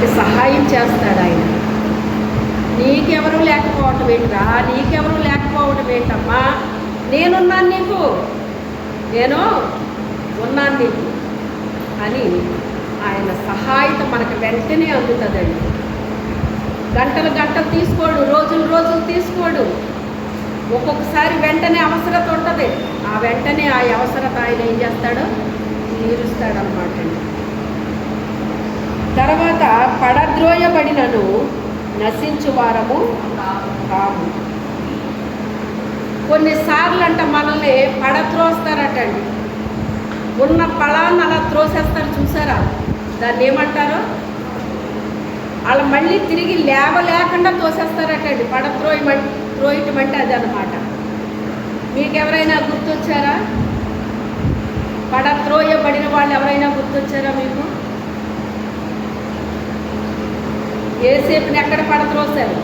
మనకి సహాయం చేస్తాడు ఆయన. నీకెవరు లేకపోవటం ఏంట్రా? నీకెవరు లేకపోవటం ఏంటమ్మా? నేనున్నాను నీకు. నేను ఉన్నాను నీకు అని ఆయన సహాయత మనకు వెంటనే అందుతుందండి. గంటలు గంటలు తీసుకోడు రోజులు రోజులు తీసుకోడు. ఒక్కొక్కసారి వెంటనే అవసరత ఉంటుంది. ఆ వెంటనే ఆ అవసరత ఆయన ఏం చేస్తాడో? తీరుస్తాడనమాట అండి. తర్వాత పడద్రోయబడినను నశించు వారము కాము. కొన్నిసార్లు అంట మనల్ని పడద్రోస్తారటండి. ఉన్న ఫలాన్ని అలా త్రోసేస్తారు చూసారా? దాన్ని ఏమంటారు? వాళ్ళు మళ్ళీ తిరిగి లేవలేకుండా తోసేస్తారటండి. పడద్రోయమం త్రోయటం అంటే అది అనమాట మీకు ఎవరైనా గుర్తొచ్చారా? పడద్రోయబడిన వాళ్ళు ఎవరైనా గుర్తొచ్చారా మీకు? ఏసేపుని ఎక్కడ పడద్రోసారు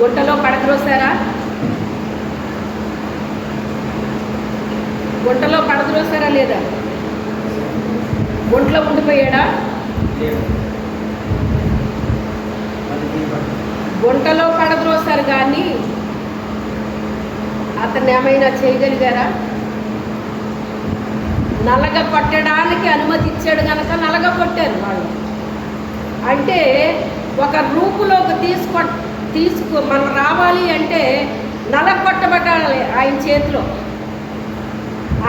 గుంటలో పడద్రోసారా గుంటలో పడద్రోసారా లేదా? గుంట్లో ఉండిపోయాడా? గుంటలో పడద్రోసారు కానీ అతన్ని ఏమైనా చేయగలిగారా? నలగ కొట్టడానికి అనుమతి ఇచ్చాడు కనుక నలగ కొట్టారు వాళ్ళు. అంటే ఒక రూపులోకి తీసుకో తీసుకు మనం రావాలి అంటే నలగొట్టబడాలి ఆయన చేతిలో.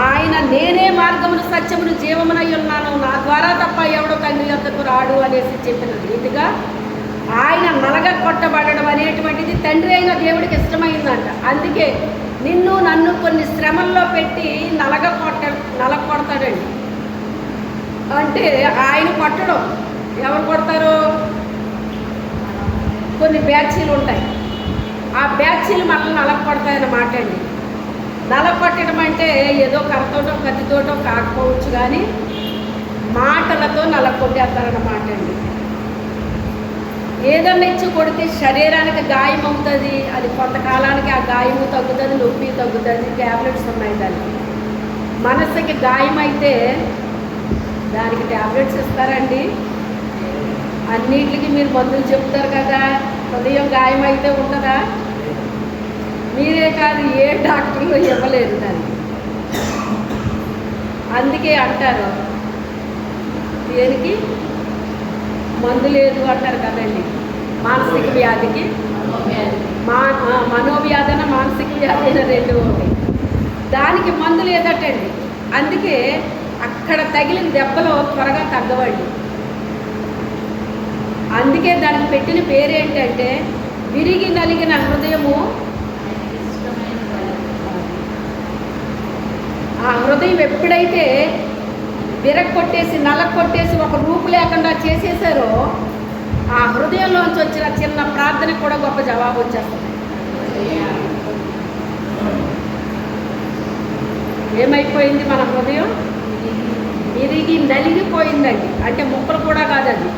ఆయన నేనే మార్గమును సత్యమును జీవమునై ఉన్నాను. నా ద్వారా తప్ప ఎవడో తండ్రి యొద్దకు రాడు అనేసి చెప్పిన రీతిగా ఆయన నలగ కొట్టబడడం అనేటువంటిది తండ్రి అయిన దేవుడికి ఇష్టమైందంట. అందుకే నిన్ను నన్ను కొన్ని శ్రమల్లో పెట్టి నలగ కొట్ట నలగ కొడతాడండి. అంటే ఆయన కొట్టడం. ఎవరు కొడతారు? కొన్ని బ్యాచీలు ఉంటాయి. ఆ బ్యాచీలు మనల్ని నలగ కొడతాయన్నమాట అండి నల కొట్టడం అంటే ఏదో కర్రతోటో కత్తితోటో కాకపోవచ్చు కానీ మాటలతో నల కొట్టేస్తారన్నమాట అండి ఏదన్నా ఇచ్చి కొడితే శరీరానికి గాయం అవుతుంది అది కొంతకాలానికి ఆ గాయము తగ్గుతుంది నొప్పి తగ్గుతుంది ట్యాబ్లెట్స్ ఉన్నాయి దానికి. మనసుకి గాయం అయితే దానికి ట్యాబ్లెట్స్ ఇస్తారండి. అన్నిటికి మీరు మందులు చెప్తారు కదా హృదయం గాయం అయితే ఉంటుందా మీరే కాదు ఏ డాక్టర్లు ఇవ్వలేదు దాన్ని అందుకే అంటారు దేనికి? మందు లేదు అంటారు కదండి. మానసిక వ్యాధికి? మా మనోవ్యాధన మానసిక వ్యాధి అయిన రెండు ఒకటి. దానికి మందు లేదటండి. అందుకే అక్కడ తగిలిన దెబ్బలు త్వరగా తగ్గవండి. అందుకే దానికి పెట్టిన పేరేంటంటే విరిగి నలిగిన హృదయము ఆ హృదయం ఎప్పుడైతే విరగ కొట్టేసి నల్ల నలగొట్టేసి ఒక రూపు లేకుండా చేసేసారో ఆ హృదయంలోంచి వచ్చిన చిన్న ప్రార్థనకు కూడా గొప్ప జవాబు వచ్చేస్తుంది. ఏమైపోయింది మన హృదయం? విరిగి నలిగిపోయిందండి. అంటే ముక్కలు కూడా కాదు అది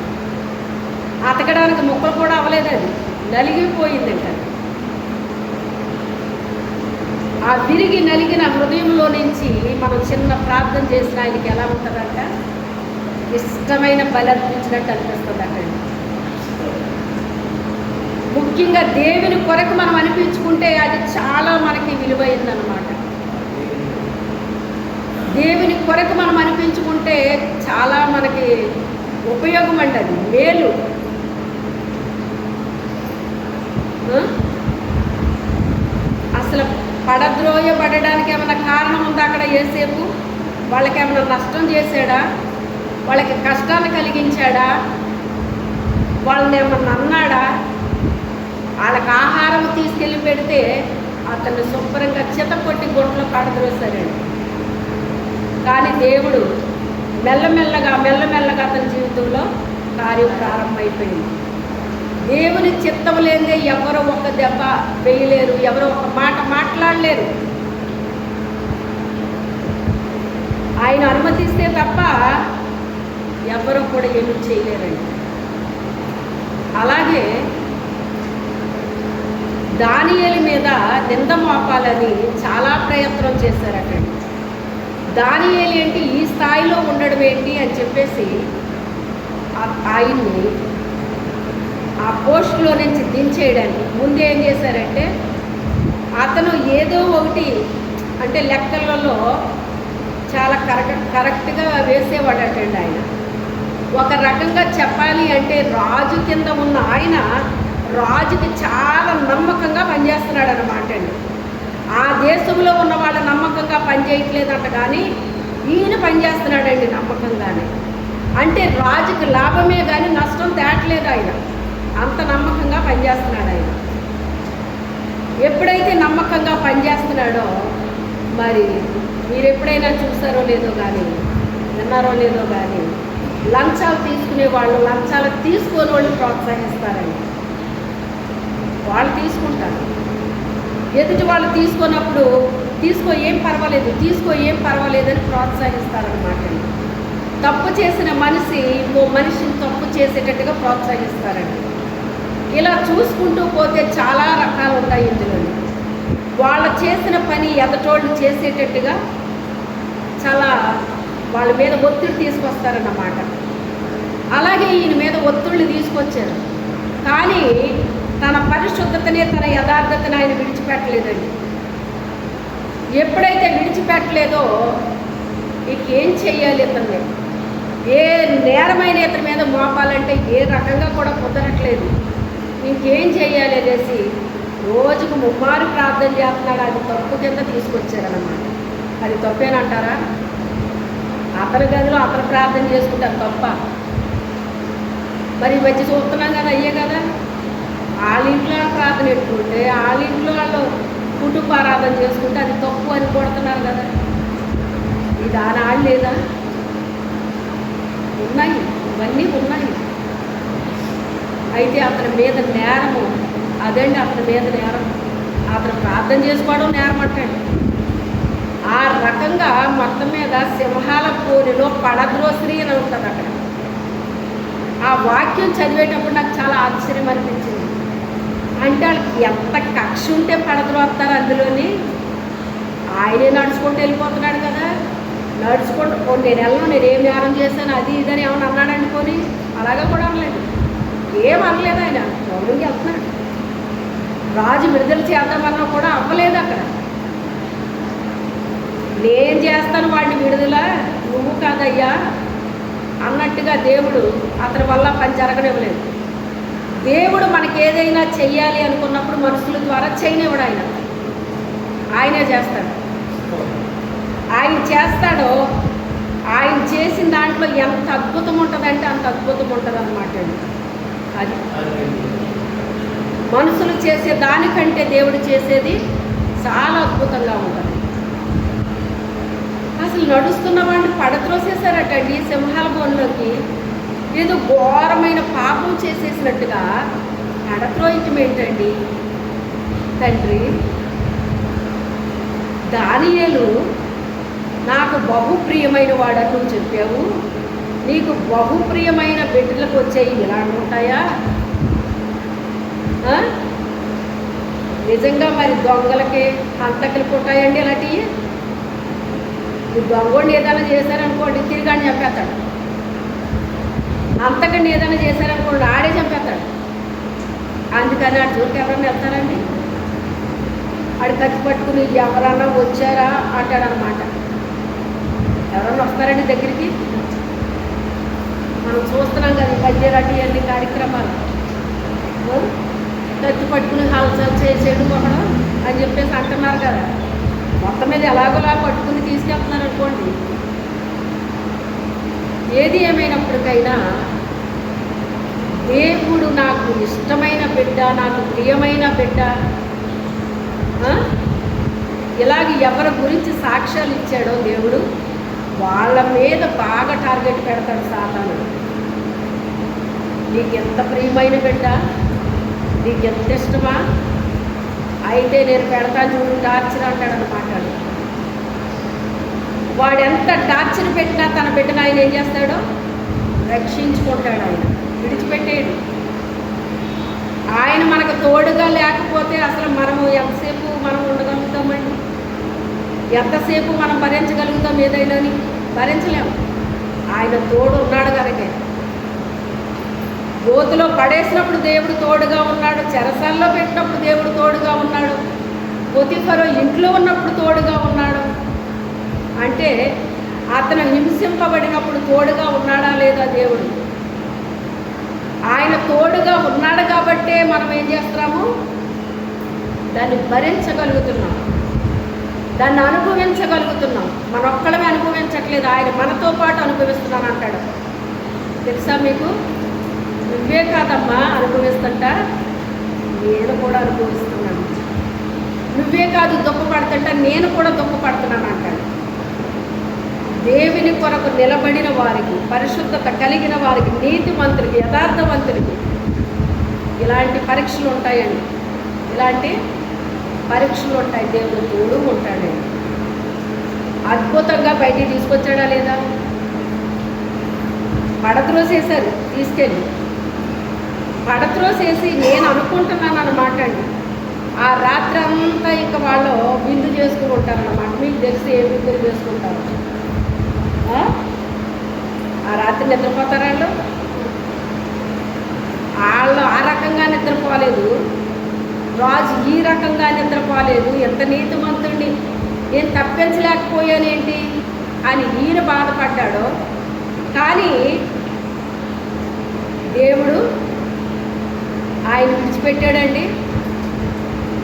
అతకడానికి ముక్కలు కూడా అవ్వలేదు అది నలిగిపోయిందంట అది. ఆ విరిగి నలిగిన హృదయంలో నుంచి మనం చిన్న ప్రార్థన చేసిన ఆయనకి ఎలా ఉంటుందంట? ఇష్టమైన బలి అర్పించినట్టు అనిపిస్తుంది ముఖ్యంగా దేవుని కొరకు మనం అనిపించుకుంటే అది చాలా మనకి విలువైందనమాట దేవుని కొరకు మనం అనిపించుకుంటే చాలా మనకి ఉపయోగం అండి అది. మేలు. అసలు పడద్రోయబడడానికి ఏమైనా కారణం ఉందా అక్కడ ఏసేపు వాళ్ళకి ఏమైనా నష్టం చేశాడా? వాళ్ళకి కష్టాన్ని కలిగించాడా? వాళ్ళని ఏమన్నా అన్నాడా వాళ్ళకి ఆహారం తీసుకెళ్ళి పెడితే అతన్ని శుభ్రంగా చితకొట్టి గుంట్లో పడద్రోసారండి కానీ దేవుడు మెల్లమెల్లగా మెల్లమెల్లగా అతని జీవితంలో కార్యం ప్రారంభమైపోయింది. దేవుని చిత్తం లేదే ఎవరో ఒక దెబ్బ వేయలేరు ఎవరో ఒక మాట మాట్లాడలేరు. ఆయన అనుమతిస్తే తప్ప ఎవరు కూడా ఏమి చేయలేరండి. అలాగే దానియల మీద నింద మోపాలని చాలా ప్రయత్నం చేశారటండి. దానియలు ఏంటి ఈ స్థాయిలో ఉండడం ఏంటి అని చెప్పేసి ఆయన్ని ఆ పోస్ట్లో నుంచి దించేయడానికి ముందు ఏం చేశారంటే అతను ఏదో ఒకటి అంటే లెక్కలలో చాలా కరెక్ట్ కరెక్ట్గా వేసేవాడటండి ఆయన. ఒక రకంగా చెప్పాలి అంటే రాజు కింద ఉన్న ఆయన రాజుకి చాలా నమ్మకంగా పనిచేస్తున్నాడు అనమాట అండి. ఆ దేశంలో ఉన్న వాళ్ళ నమ్మకంగా పనిచేయట్లేదంట కానీ ఈయన పనిచేస్తున్నాడండి నమ్మకంగానే. అంటే రాజుకి లాభమే కానీ నష్టం తేటలేదు ఆయన. అంత నమ్మకంగా పనిచేస్తున్నాడు ఆయన. ఎప్పుడైతే నమ్మకంగా పనిచేస్తున్నాడో మరి మీరు ఎప్పుడైనా చూసారో లేదో కానీ విన్నారో లేదో కానీ లంచాలు తీసుకునే వాళ్ళు లంచాలు తీసుకొని వాళ్ళు ప్రోత్సహిస్తారండి. వాళ్ళు తీసుకుంటారు. ఎదుటి వాళ్ళు తీసుకున్నప్పుడు తీసుకో ఏం పర్వాలేదు తీసుకో ఏం పర్వాలేదు అని ప్రోత్సహిస్తారనమాట తప్పు చేసిన మనిషి ఇంకో మనిషిని తప్పు చేసేటట్టుగా ప్రోత్సహిస్తారండి. ఇలా చూసుకుంటూ పోతే చాలా రకాలు ఉన్నాయి ఇందులో. వాళ్ళు చేసిన పని ఎదటోళ్ళు చేసేటట్టుగా చాలా వాళ్ళ మీద ఒత్తిడి తీసుకొస్తారన్నమాట. అలాగే ఈయన మీద ఒత్తిళ్ళు తీసుకొచ్చారు. కానీ తన పరిశుద్ధతనే తన యథార్థతను ఆయన విడిచిపెట్టలేదండి. ఎప్పుడైతే విడిచిపెట్టలేదో ఇక ఏం చేయాలి ఇతన్ని ఏ నేరమైన ఇతని మీద మోపాలంటే ఏ రకంగా కూడా కుదరట్లేదు. ఇంకేం చేయాలి అనేసి రోజుకు ముమ్మారు ప్రార్థన చేస్తున్నాడు. అది తప్పు కింద తీసుకొచ్చారన్నమాట. అది తప్పేనంటారా? అతని గదిలో అతను ప్రార్థన చేసుకుంటారు తప్ప. మరి మధ్య చూస్తున్నాం కదా అయ్యే కదా? వాళ్ళ ఇంట్లో ప్రార్థన పెట్టుకుంటే వాళ్ళ ఇంట్లో వాళ్ళు కుటుంబ ఆరాధన చేసుకుంటే అది తప్పు అని కొడుతున్నారు కదా. ఇది ఆనాడు లేదా? ఉన్నాయి. ఇవన్నీ ఉన్నాయి. అయితే అతని మీద నేరము అదండి అతని మీద నేరం. అతను ప్రార్థన చేసుకోవడం నేరం అంటాడు. ఆ రకంగా మొత్తం మీద సింహాల పూరిలో పడద్రోశ్రీ అని ఉంటుంది అక్కడ. ఆ వాక్యం చదివేటప్పుడు నాకు చాలా ఆశ్చర్యం అనిపించింది. అంటే వాళ్ళకి ఎంత కక్ష ఉంటే పడద్రోస్తారు అందులోని? ఆయనే నడుచుకుంటూ వెళ్ళిపోతున్నాడు కదా. నడుచుకుంటూ నేను వెళ్ళను నేను ఏం నేరం చేశాను అది ఇదని ఏమన్నా అన్నాడు అనుకొని? అలాగా కూడా అనలేదు. ఏం అనలేదు ఆయన. గౌరవంగా వెళ్తున్నాడు రాజు విడుదల చేద్దామన్నా కూడా అవ్వలేదు అక్కడ. నేను చేస్తాను వాడిని విడుదల నువ్వు కాదయ్యా అన్నట్టుగా దేవుడు అతని వల్ల పని జరగనివ్వలేదు. దేవుడు మనకి ఏదైనా చెయ్యాలి అనుకున్నప్పుడు మనుషుల ద్వారా చేయనివ్వడు ఆయన. ఆయనే చేస్తాడు. ఆయన చేస్తాడో ఆయన చేసిన దాంట్లో ఎంత అద్భుతం ఉంటుందంటే అంత అద్భుతం ఉంటుంది అనమాట అది. మనుషులు చేసే దానికంటే దేవుడు చేసేది చాలా అద్భుతంగా ఉంటుంది. అసలు నడుస్తున్న వాడిని పడత్రోసేసారటండి సింహాల బోన్లోకి. ఏదో ఘోరమైన పాపం చేసేసినట్టుగా పడత్రోయటం ఏంటండి? తండ్రి దానియేలు నాకు బహు ప్రియమైన వాడని నువ్వు చెప్పావు. నీకు బహుప్రియమైన బిడ్డలకు వచ్చాయి ఇలా ఉంటాయా? నిజంగా మరి దొంగలకి హంతకులకు ఉంటాయండి ఇలాంటివి ఈ దొంగోడిని ఏదైనా చేశారనుకోండి తిరిగాడిని అని చంపేస్తాడు. అంతకండి ఏదైనా చేశారనుకోండి ఆడే చంపేస్తాడు. అందుకని ఆడు చూరికి ఎవరన్నా వెళ్తారండి? ఆడు ఖర్చు పట్టుకుని ఎవరన్నా వచ్చారా అంటాడనమాట ఎవరన్నా వస్తారండి దగ్గరికి? మనం చూస్తున్నాం కదా ఈ అన్ని కార్యక్రమాలు. ఆ? పట్టుకుని హల్చల్ చేసేడు ఒకడు అని చెప్పేసి అంటున్నారు కదా. మొత్తం మీద ఎలాగోలా పట్టుకుని తీసుకెళ్తున్నారు అనుకోండి. ఏది ఏమైనప్పటికైనా దేవుడు నాకు ఇష్టమైన బిడ్డ నాకు ప్రియమైన బిడ్డ ఇలాగ ఎవరి గురించి సాక్ష్యాలు ఇచ్చాడో దేవుడు? వాళ్ళ మీద బాగా టార్గెట్ పెడతాడు సాతాను. నీకు ఎంత ప్రియమైన బిడ్డ? నీకు ఎంత ఇష్టమా? అయితే నేను పెడతాను చూడు టార్చర్ అంటాడు అనమాట వాడు ఎంత టార్చర్ పెట్టినా తన బిడ్డను ఆయన ఏం చేస్తాడో? రక్షించుకుంటాడు ఆయన. విడిచిపెట్టేడు ఆయన మనకు తోడుగా లేకపోతే అసలు మనము ఎంతసేపు మనం ఉండగలుగుతామండి ఎంతసేపు మనం భరించగలుగుతాం ఏదైనాని? భరించలేము. ఆయన తోడు ఉన్నాడు కనుక. గోతులో పడేసినప్పుడు దేవుడు తోడుగా ఉన్నాడు చెరసల్లో పెట్టినప్పుడు దేవుడు తోడుగా ఉన్నాడు పొతిఫరో ఇంట్లో ఉన్నప్పుడు తోడుగా ఉన్నాడు. అంటే అతను హింసింపబడినప్పుడు తోడుగా ఉన్నాడా లేదా దేవుడు? ఆయన తోడుగా ఉన్నాడు కాబట్టే మనం ఏం చేస్తున్నాము? దాన్ని భరించగలుగుతున్నాము దాన్ని అనుభవించగలుగుతున్నాం. మన ఒక్కడమే అనుభవించట్లేదు. ఆయన మనతో పాటు అనుభవిస్తున్నాను అంటాడు. తెలుసా మీకు? నువ్వే కాదమ్మా అనుభవిస్తుంట. నేను కూడా అనుభవిస్తున్నాను. నువ్వే కాదు దుఃఖపడుతుంట నేను కూడా దుఃఖపడుతున్నాను అంటాడు. దేవుని కొరకు నిలబడిన వారికి పరిశుద్ధత కలిగిన వారికి నీతిమంతులకి యథార్థవంతులకి ఇలాంటి పరీక్షలు ఉంటాయండి. ఇలాంటి పరీక్షలు ఉంటాయి దేవుడు తోడు ఉంటాడు. అద్భుతంగా బయటికి తీసుకొచ్చాడా లేదా? పడద్రోసేశారు తీసుకెళ్ళి. పడద్రోసేసి నేను అనుకుంటున్నాను అన్నమాట అండి. ఆ రాత్రి అంతా ఇంకా వాళ్ళు విందు చేసుకుంటారనమాట మీకు తెలిసి ఏ విందులు చేసుకుంటారు? ఆ? ఆ రాత్రి నిద్రపోతారా వాళ్ళు? వాళ్ళు ఆ రకంగా నిద్రపోలేదు. రాజు ఈ రకంగా నిద్రపోలేదు. ఎంత నీతిమంతుడిని నేను తప్పించలేకపోయానేంటి అని ఈయన బాధపడ్డాడు. కానీ దేవుడు ఆయన విడిచిపెట్టాడండి.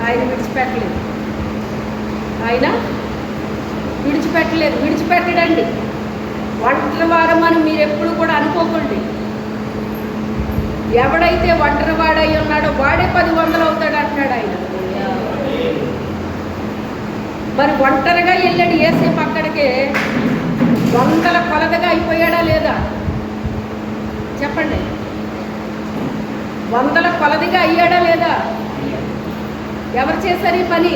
ఆయన విడిచిపెట్టలేదు. ఆయన విడిచిపెట్టలేదు. విడిచిపెట్టడండి. ఒంటరి వారం అని మీరు ఎప్పుడు కూడా అనుకోకండి. ఎవడైతే ఒంటరి వాడై ఉన్నాడో వాడే పది వందలు అవుతాడు అంటున్నాడు ఆయన. మరి ఒంటరిగా వెళ్ళాడు ఏసేపు అక్కడికే వందల కొలదగా అయిపోయాడా లేదా? చెప్పండి. వందల కొలదిగా అయ్యాడా లేదా? ఎవరు చేశారు ఈ పని?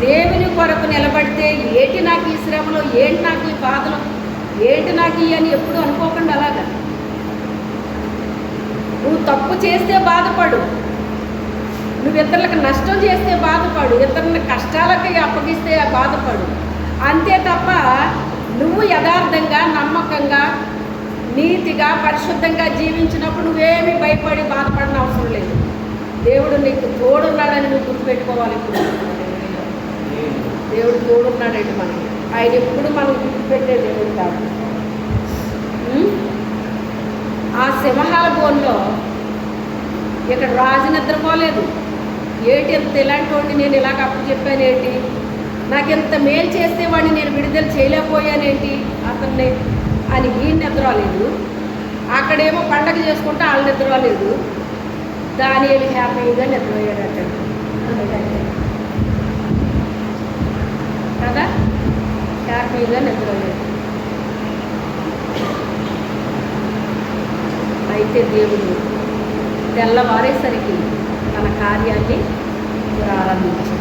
దేవుని కొరకు నిలబడితే ఏటి నాకు ఈ శ్రమలో ఏంటి నాకు ఈ బాధలు? ఏంటి నాకు అని ఎప్పుడు అనుకోకుండా అలాగా? నువ్వు తప్పు చేస్తే బాధపడు. నువ్వు ఇతరులకు నష్టం చేస్తే బాధపడు. ఇతరుల కష్టాలకి అప్పగిస్తే బాధపడు. అంతే తప్ప నువ్వు యథార్థంగా నమ్మకంగా నీతిగా పరిశుద్ధంగా జీవించినప్పుడు నువ్వేమీ భయపడి బాధపడిన అవసరం లేదు. దేవుడు నీకు తోడున్నాడని నువ్వు గుర్తుపెట్టుకోవాలి ఇప్పుడు. దేవుడు తోడున్నాడండి మనకి? ఆయన ఎప్పుడు మనం గుర్తుపెట్టే దేవుడు కాదు ఆ సింహాల బోన్లో ఇక్కడ రాజు నిద్రపోలేదు. ఏటి ఎంత ఇలాంటి వాడిని నేను ఇలాగ అప్పు చెప్పానేంటి? నాకు ఎంత మేలు చేస్తే వాడిని నేను విడుదల చేయలేకపోయానేంటి? అతన్ని అని ఈయన నిద్రలేదు అక్కడేమో పండగ చేసుకుంటే వాళ్ళు నిద్రలేదు దాని హ్యాపీగా నిద్రపోయాడట. కదా? హ్యాపీగా నిద్రలేదు అయితే దేవుడు తెల్లవారేసరికి తన కార్యాన్ని ప్రారంభించాడు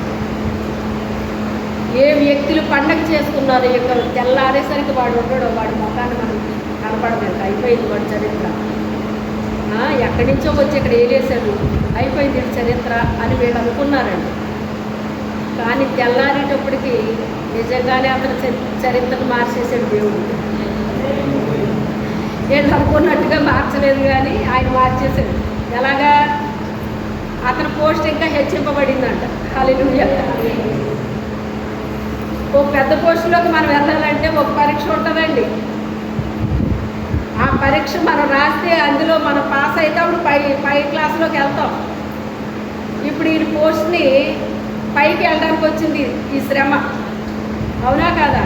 ఏ వ్యక్తులు పండగ చేసుకున్నారో ఇక్కడ తెల్లారేసరికి వాడు ఉండడు వాడి ముఖాన్ని మనం కనపడలేదు అయిపోయింది వాడి చరిత్ర ఎక్కడి నుంచో వచ్చి ఇక్కడ ఏలేశాడు అయిపోయింది చరిత్ర అని వీళ్ళు అనుకున్నారండి కానీ తెల్లారేటప్పటికి నిజంగానే అతను చరి- చరిత్రను మార్చేసాడు దేవుడు. నేను అనుకున్నట్టుగా మార్చలేదు కానీ ఆయన మార్చేసాడు ఎలాగా? అతని పోస్ట్ ఇంకా హెచ్చింపబడిందంట. హల్లెలూయా. ఓ పెద్ద పోస్టులోకి మనం వెళ్ళాలంటే ఒక పరీక్ష ఉంటుందండి. ఆ పరీక్ష మనం రాస్తే అందులో మనం పాస్ అయితే అప్పుడు పై పై క్లాస్లోకి వెళ్తాం. ఇప్పుడు ఈ పోస్ట్ని పైకి వెళ్ళడానికి వచ్చింది ఈ శ్రమ. అవునా కాదా?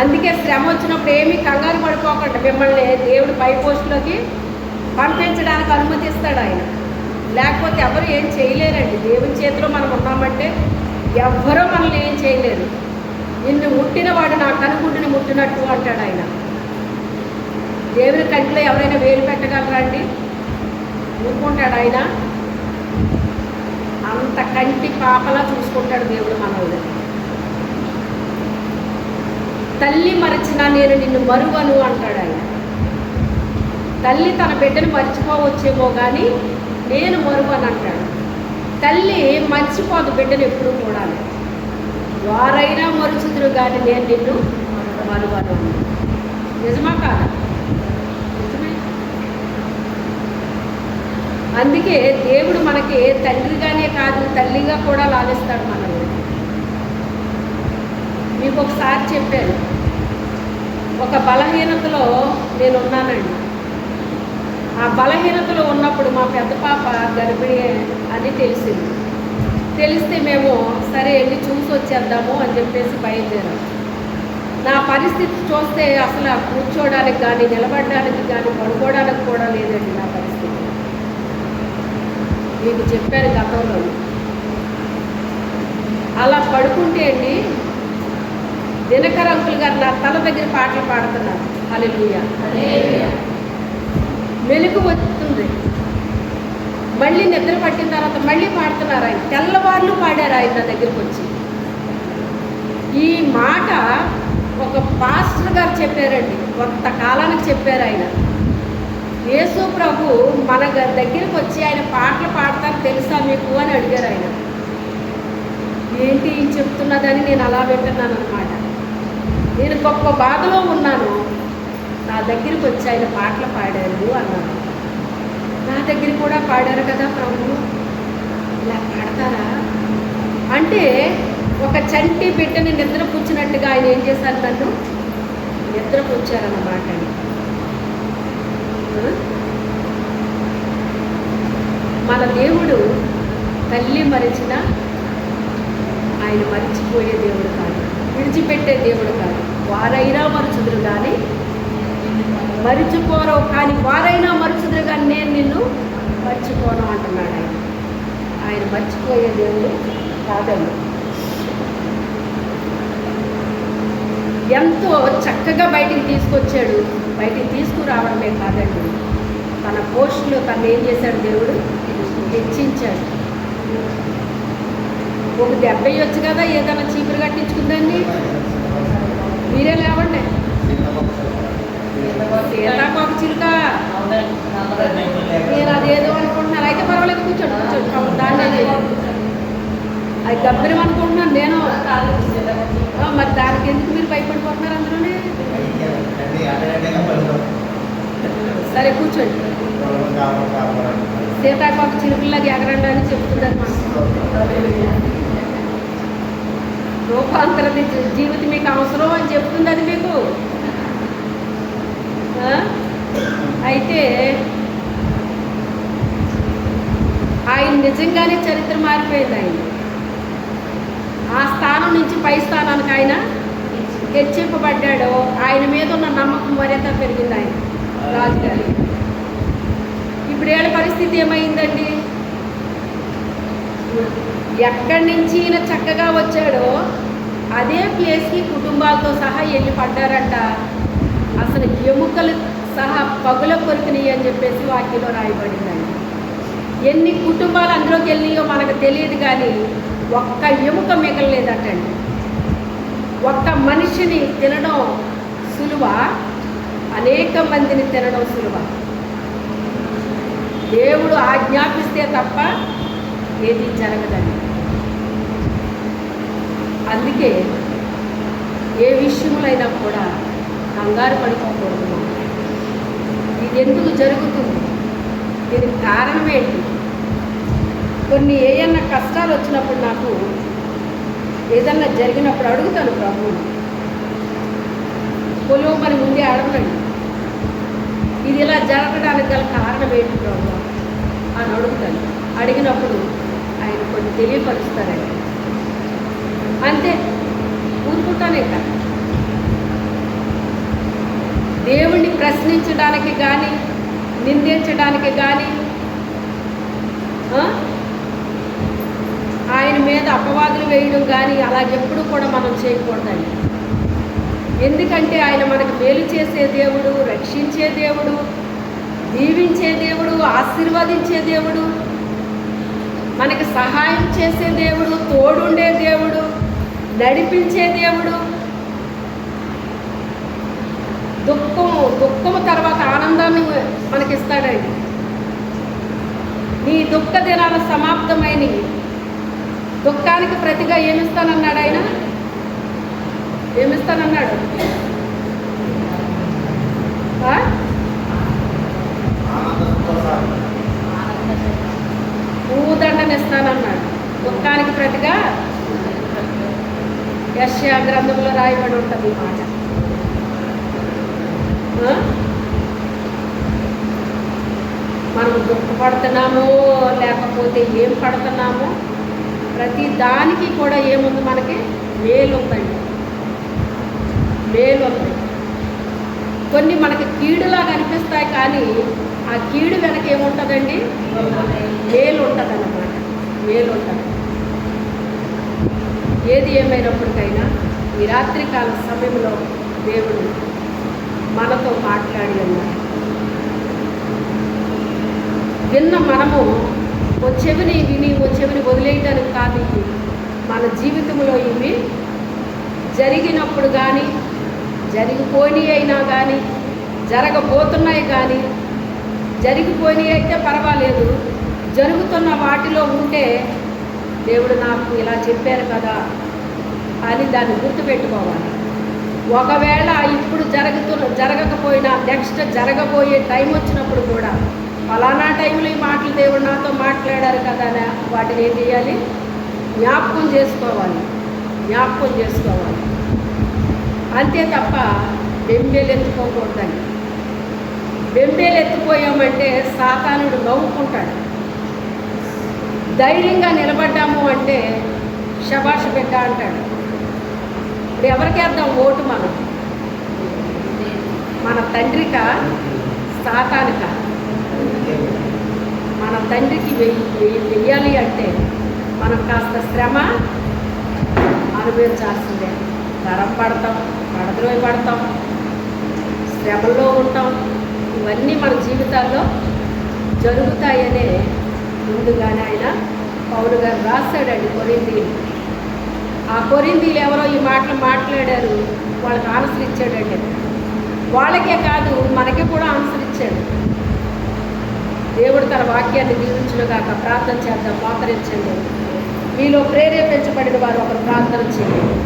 అందుకే శ్రమ వచ్చినప్పుడు ఏమీ కంగారు పడిపోకుండా మిమ్మల్ని దేవుడు పై పోస్టులోకి పంపించడానికి అనుమతిస్తాడు ఆయన. లేకపోతే ఎవరు ఏం చేయలేరండి. దేవుని చేతిలో మనం ఉన్నామంటే ఎవ్వరూ మనల్ని ఏం చేయలేరు. నిన్ను ముట్టిన వాడు నా కనుకుంటుని ముట్టినట్టు అంటాడు ఆయన. దేవుని కంటిలో ఎవరైనా వేలు పెట్టగలరా అండి? ఊరుకుంటాడు ఆయన? అంత కంటి పాపలా చూసుకుంటాడు దేవుడు మనల్ని. తల్లి మరచిన నేను నిన్ను మరువను అంటాడు ఆయన. తల్లి తన బిడ్డను మర్చిపోవచ్చేమో కానీ నేను మరువను అంటాడు. తల్లి మర్చిపోదు బిడ్డను ఎప్పుడు చూడాలి. వారైనా మరుచుదురు కానీ నేను నిన్ను మరువను. నిజమా కాదా? అందుకే దేవుడు మనకి తండ్రిగానే కాదు తల్లిగా కూడా లాలిస్తాడు మనల్ని. మీకు ఒకసారి చెప్పాను ఒక బలహీనతలో నేను ఉన్నానండి ఆ బలహీనతలో ఉన్నప్పుడు మా పెద్ద పాప గర్భిణి అని తెలిసింది. తెలిస్తే మేము సరే వెళ్ళి చూసి వచ్చేద్దాము అని చెప్పేసి బయలుదేరాం. నా పరిస్థితి చూస్తే అసలు కూర్చోడానికి కానీ నిలబడడానికి కానీ పడుకోవడానికి కూడా లేదండి నా పరిస్థితి. మీకు చెప్పాను గతంలో. అలా పడుకుంటే అండి దినకర్ అంకుల్ గారు నా తల దగ్గర పాటలు పాడుతున్నారు. హల్లెలూయా. మెలుగు వస్తుంది మళ్ళీ నిద్ర పట్టిన తర్వాత మళ్ళీ పాడుతున్నారు ఆయన. తెల్లవార్లు పాడారు ఆయన నా దగ్గరికి వచ్చి. ఈ మాట ఒక పాస్టర్ గారు చెప్పారండి. కొంత కాలానికి చెప్పారు ఆయన. యేసు ప్రభు మన దగ్గరికి వచ్చి ఆయన పాటలు పాడతారు తెలుసా మీకు అని అడిగారు ఆయన. ఏంటి చెప్తున్నదని నేను అలా వింటున్నాను అనమాట నేను గొప్ప బాధలో ఉన్నాను. నా దగ్గరికి వచ్చి ఆయన పాటలు పాడారు అన్నారు. నా దగ్గర కూడా పాడారు కదా ప్రభు. ఇలా పాడతారా? అంటే ఒక చంటి బిడ్డని నిద్ర కూర్చున్నట్టుగా ఆయన ఏం చేశారు నన్ను? నిద్ర కూర్చారన్నమాట మన దేవుడు తల్లి మరిచిన ఆయన మరిచిపోయే దేవుడు కాదు విడిచిపెట్టే దేవుడు కాదు. వారైనా మరుచుదురు కానీ మరిచిపోరవు కానీ వారైనా మరుచుదురు కానీ నేను నిన్ను మర్చిపోను అంటున్నాడు ఆయన. ఆయన మర్చిపోయే దేవుడు కాదండి. ఎంతో చక్కగా బయటికి తీసుకొచ్చాడు. బయటికి తీసుకురావడమే కాదండి. తన పోస్టులో తను ఏం చేశాడు దేవుడు? హెచ్చించాడు. ఒక దెబ్బ వచ్చు కదా ఏదైనా చీపురు కట్టించుకుందండి? మీరే లేవండి. సీతాకోక చిలుక. నేను అదేదో అనుకుంటున్నాను అయితే పర్వాలేదు కూర్చోండి కూర్చోండి. దాన్నే. అది గబ్బరం అనుకుంటున్నాను. నేను మరి దానికి ఎందుకు మీరు భయపడిపోతున్నారు అందులోనే? సరే కూర్చోండి. సీతాకోక చిలుకల్లాగా ఎగరండి అని చెప్తున్నారు మనకు రూపాంతర జీవితం మీకు అవసరం అని చెప్తుంది అది మీకు? అయితే ఆయన నిజంగానే చరిత్ర మారిపోయింది ఆయన. ఆ స్థానం నుంచి పై స్థానానికి ఆయన హెచ్చింపబడ్డాడో. ఆయన మీద ఉన్న నమ్మకం మరింత పెరిగింది ఆయన రాజుగారి. ఇప్పుడు ఏళ్ళ పరిస్థితి ఏమైందండి? ఎక్కడి నుంచి ఈయన చక్కగా వచ్చాడో అదే ప్లేస్కి కుటుంబాలతో సహా వెళ్ళి పడ్డారంట. అసలు ఎముకలు సహా పగుల కొరికినాయి అని చెప్పేసి వాక్యంలో రాయబడిందండి. ఎన్ని కుటుంబాలు అందులోకి వెళ్ళినాయో మనకు తెలియదు కానీ ఒక్క ఎముక మిగలలేదటండి. ఒక్క మనిషిని తినడం సులువ? అనేక మందిని తినడం సులువ? దేవుడు ఆజ్ఞాపిస్తే తప్ప ఏది జరగదండి. అందుకే ఏ విషయములైనా కూడా కంగారు పడిపోకూడదు. ఇది ఎందుకు జరుగుతుంది? దీనికి కారణం ఏంటి? కొన్ని ఏదన్నా కష్టాలు వచ్చినప్పుడు నాకు ఏదన్నా జరిగినప్పుడు అడుగుతాను ప్రభు. కొలువు మరి ముందే అడగండి. ఇది ఇలా జరగడానికి గల కారణం ఏంటి ప్రభు? అని అడుగుతాను. అడిగినప్పుడు ఆయన కొన్ని తెలియపరుస్తారండి. అంతే ఊరుకుంటానే కదా. దేవుణ్ణి ప్రశ్నించడానికి కానీ నిందించడానికి కానీ ఆయన మీద అపవాదులు వేయడం కానీ అలాగెప్పుడు కూడా మనం చేయకూడదండి. ఎందుకంటే ఆయన మనకు మేలు చేసే దేవుడు రక్షించే దేవుడు దీవించే దేవుడు ఆశీర్వదించే దేవుడు మనకి సహాయం చేసే దేవుడు తోడుండే దేవుడు నడిపించే దేవుడు. దుఃఖము దుఃఖము తర్వాత ఆనందాన్ని మనకిస్తాడండి. నీ దుఃఖ దినాలు సమాప్తమైనవి దుఃఖానికి ప్రతిగా ఏమిస్తానన్నాడు ఆయన? ఏమిస్తానన్నాడు? ఆ? దుఃఖానికి ప్రతిగా యశ్యా గ్రంథంలో రాయబడి ఉంటుంది ఈ మాట. మనం దుఃఖపడుతున్నామో లేకపోతే ఏం పడుతున్నామో ప్రతి దానికి కూడా ఏముంది మనకి? మేలు ఉందండి. మేలు ఉంది. కొన్ని మనకి కీడులాగా అనిపిస్తాయి కానీ ఆ కీడు వెనక ఏముంటుందండి? మేలు ఉంటుంది అన్నమాట మేలు ఉంటుంది. ఏది ఏమైనప్పటికైనా ఈ రాత్రికాల సమయంలో దేవుడు మనతో మాట్లాడి ఉన్నారు. విన్న మనము చెవిని విని ఓ చెవిని వదిలేయటానికి కాదు ఇవి మన జీవితంలో ఇవి జరిగినప్పుడు కానీ జరిగిపోయి అయినా కానీ జరగబోతున్నాయి కానీ జరిగిపోయినాయి అయితే పర్వాలేదు. జరుగుతున్న వాటిలో ఉంటే దేవుడు నాకు ఇలా చెప్పారు కదా అని దాన్ని గుర్తుపెట్టుకోవాలి. ఒకవేళ ఇప్పుడు జరుగుతున్న జరగకపోయినా నెక్స్ట్ జరగబోయే టైం వచ్చినప్పుడు కూడా ఫలానా టైంలో ఈ మాటలు దేవుడు నాతో మాట్లాడారు కదా వాటిని ఏం చేయాలి? జ్ఞాపకం చేసుకోవాలి. జ్ఞాపకం చేసుకోవాలి. అంతే తప్ప బెంబేలు ఎత్తుకోకూడదని బెంబేలు ఎత్తుపోయామంటే సాతానుడు నవ్వుకుంటాడు. ధైర్యంగా నిలబడ్డాము అంటే శబాష బిడ్డ అంటాడు. ఇప్పుడు ఎవరికి వేద్దాం ఓటు మనం మన తండ్రిక? సాతానిక? మన తండ్రికి వెయ్యి వెయ్యి వెయ్యాలి అంటే మనం కాస్త శ్రమ అనుభవించాల్సిందే. తరం పడతాం పడద్రోయి పడతాం శ్రమలో ఉంటాం. ఇవన్నీ మన జీవితాల్లో జరుగుతాయనే ముందుగానే ఆయన పౌరు గారు రాశాడండి కొరింది ఆ కొరిందీలు ఎవరో ఈ మాటలు మాట్లాడారు వాళ్ళకి ఆన్సర్ ఇచ్చాడండి. వాళ్ళకే కాదు మనకి కూడా ఆన్సర్ ఇచ్చాడు. దేవుడు తన వాక్యాన్ని దీవించునుగాక ప్రార్థన చేద్దాం. మోకరించండి మీలో ప్రేరేపించబడిన వారు ఒకరు ప్రార్థన చేయండి.